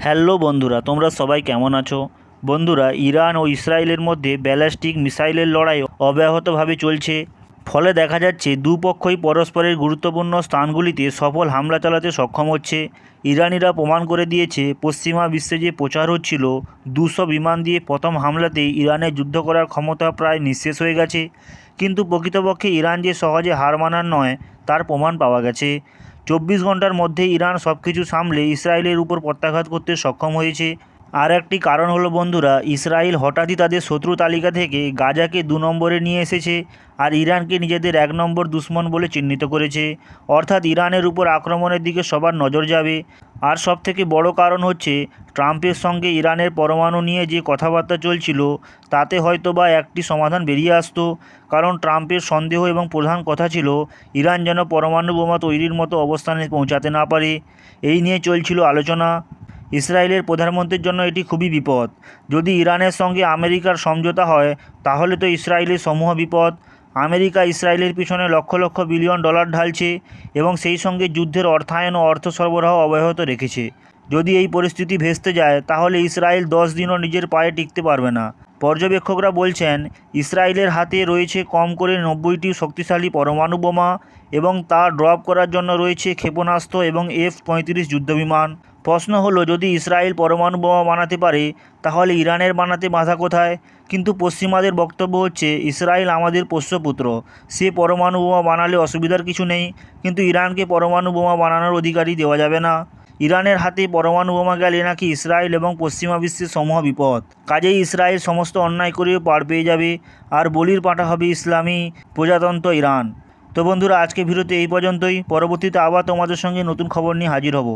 Hello বন্ধুরা, তোমরা সবাই কেমন আছো? বন্ধুরা, ইরান ও ইসরায়েলের মধ্যে ব্যালিস্টিক মিসাইলের লড়াই অব্যাহতভাবে চলছে। ফলে দেখা যাচ্ছে, দুপক্ষই পরস্পরের গুরুত্বপূর্ণ স্থানগুলিতে সফল হামলা চালাতে সক্ষম হচ্ছে। ইরানিরা প্রমাণ করে দিয়েছে, পশ্চিমা বিশ্বে যে প্রচার হচ্ছিল, দুশো বিমান দিয়ে প্রথম হামলাতেই ইরানের যুদ্ধ করার ক্ষমতা প্রায় নিঃশেষ হয়ে গেছে। কিন্তু প্রকৃতপক্ষে ইরান যে সহজে হার মানার নয়, তার প্রমাণ পাওয়া গেছে। চব্বিশ ঘণ্টার মধ্যে ইরান সব কিছু সামলে ইসরায়েলের উপর প্রত্যাঘাত করতে সক্ষম হয়েছে। আর একটি কারণ হলো, বন্ধুরা, ইসরায়েল হঠাৎই তাদের শত্রু তালিকা থেকে গাজাকে দু নম্বরে নিয়ে এসেছে আর ইরানকে নিজেদের এক নম্বর দুশ্মন বলে চিহ্নিত করেছে। অর্থাৎ ইরানের উপর আক্রমণের দিকে সবার নজর যাবে। আর সব থেকে বড় কারণ হচ্ছে, ট্রাম্পের সঙ্গে ইরানের পরমাণু নিয়ে যে কথাবার্তা চলছিল, তাতে হয়তো বা একটি সমাধান বেরিয়ে আসতো। কারণ ট্রাম্পের সন্দেহ এবং প্রধান কথা ছিল, ইরান যেন পরমাণু বোমা তৈরির মতো অবস্থানে পৌঁছাতে না পারে। এই নিয়ে চলছিল আলোচনা। ইসরায়েলের প্রধানমন্ত্রীর জন্য এটি খুবই বিপদ। যদি ইরানের সঙ্গে আমেরিকার সমঝোতা হয়, তাহলে তো ইসরায়েলের সমূহ বিপদ। আমেরিকা ইসরায়েলের পিছনে লক্ষ লক্ষ বিলিয়ন ডলার ঢালছে এবং সেই সঙ্গে যুদ্ধের অর্থায়ন ও অর্থ সরবরাহ অব্যাহত রেখেছে। যদি এই পরিস্থিতি ভেস্তে যায়, তাহলে ইসরায়েল দশ দিনও নিজের পায়ে টিকতে পারবে না। পর্যবেক্ষকরা বলছেন, ইসরায়েলের হাতে রয়েছে কম করে নব্বইটি শক্তিশালী পরমাণু বোমা এবং তা ড্রপ করার জন্য রয়েছে ক্ষেপণাস্ত্র এবং এফ পঁয়ত্রিশ যুদ্ধবিমান। প্রশ্ন হলো, যদি ইসরায়েল পরমাণু বোমা বানাতে পারে, তাহলে ইরানের বানাতে বাধা কোথায়? কিন্তু পশ্চিমাদের বক্তব্য হচ্ছে, ইসরায়েল আমাদের পোষ্যপুত্র সে পরমাণু বোমা বানালে অসুবিধার কিছু নেই, কিন্তু ইরানকে পরমাণু বোমা বানানোর অধিকারই দেওয়া যাবে না। ইরানের হাতে পরমাণু বোমা গেলে নাকি ইসরায়েল এবং পশ্চিমা বিশ্বের সমূহ বিপদ। কাজেই ইসরায়েল সমস্ত অন্যায় করেও পার পেয়ে যাবে, আর বলির পাঠা হবে ইসলামী প্রজাতন্ত্র ইরান। তো বন্ধুরা আজকে ভিডিওতে এই পর্যন্তই। পরবর্তীতে আবার তোমাদের সঙ্গে নতুন খবর নিয়ে হাজির হব।